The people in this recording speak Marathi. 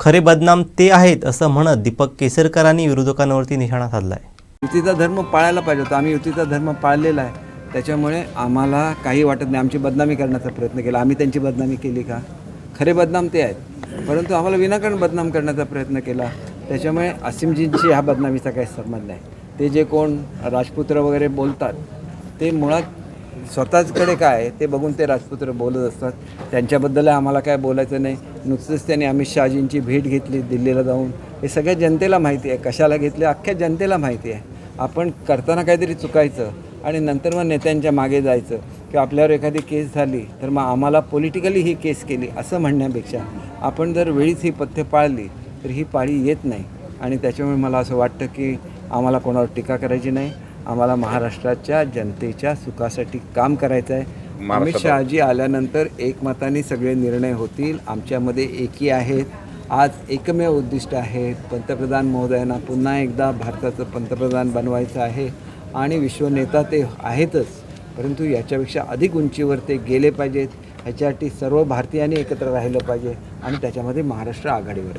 खरे बदनाम ते आहेत असं म्हणत दीपक केसरकरांनी विरोधकांवरती निशाणा साधलाय. युतीचा धर्म पाळायला पाहिजे होता. आम्ही युतीचा धर्म पाळलेला आहे. त्याच्यामुळे आम्हाला काही वाटत नाही. आमची बदनामी करण्याचा प्रयत्न केला. आम्ही त्यांची बदनामी केली का? खरे बदनाम ते आहेत. परंतु आम्हाला विनाकारण बदनाम करण्याचा प्रयत्न केला. त्याच्यामुळे असीमजींशी ह्या बदनामीचा काही संबंध नाही. ते जे कोण राजपुत्र वगैरे बोलतात ते मुळात स्वतःचकडे काय ते बघून ते राजपुत्र बोलत असतात. त्यांच्याबद्दल आम्हाला काय बोलायचं नाही. नुकतंच त्यांनी अमित शहाजींची भेट घेतली दिल्लीला जाऊन. हे सगळ्या जनतेला माहिती आहे. कशाला घेतले? अख्ख्या जनतेला माहिती आहे. आपण करताना काहीतरी चुकायचं आणि नंतर मग नेत्यांच्या मागे जायचं. किंवा आपल्यावर एखादी केस झाली तर मग आम्हाला पॉलिटिकली ही केस केली असं म्हणण्यापेक्षा आपण जर वेळीच ही पथ्य पाळली तर ही पाळी येत नाही. आणि त्याच्यामुळे मला असं वाटतं की आम्हाला कोणावर टीका करायची नाही. आम्हाला महाराष्ट्राच्या जनतेच्या सुखासाठी काम करायचं आहे अमित शहाजी आल्यानंतर एकमताने सगळे निर्णय होतील आमच्यामध्ये एकी आहेत. आज एकमेव उद्दिष्ट आहे पंतप्रधान महोदयांना पुन्हा एकदा भारताचं पंतप्रधान बनवायचं आहे आणि विश्वनेता ते आहेतच परंतु याच्यापेक्षा अधिक उंचीवर ते गेले पाहिजेत. ह्याच्यासाठी सर्व भारतीयांनी एकत्र राहिलं पाहिजे आणि त्याच्यामध्ये महाराष्ट्र आघाडीवर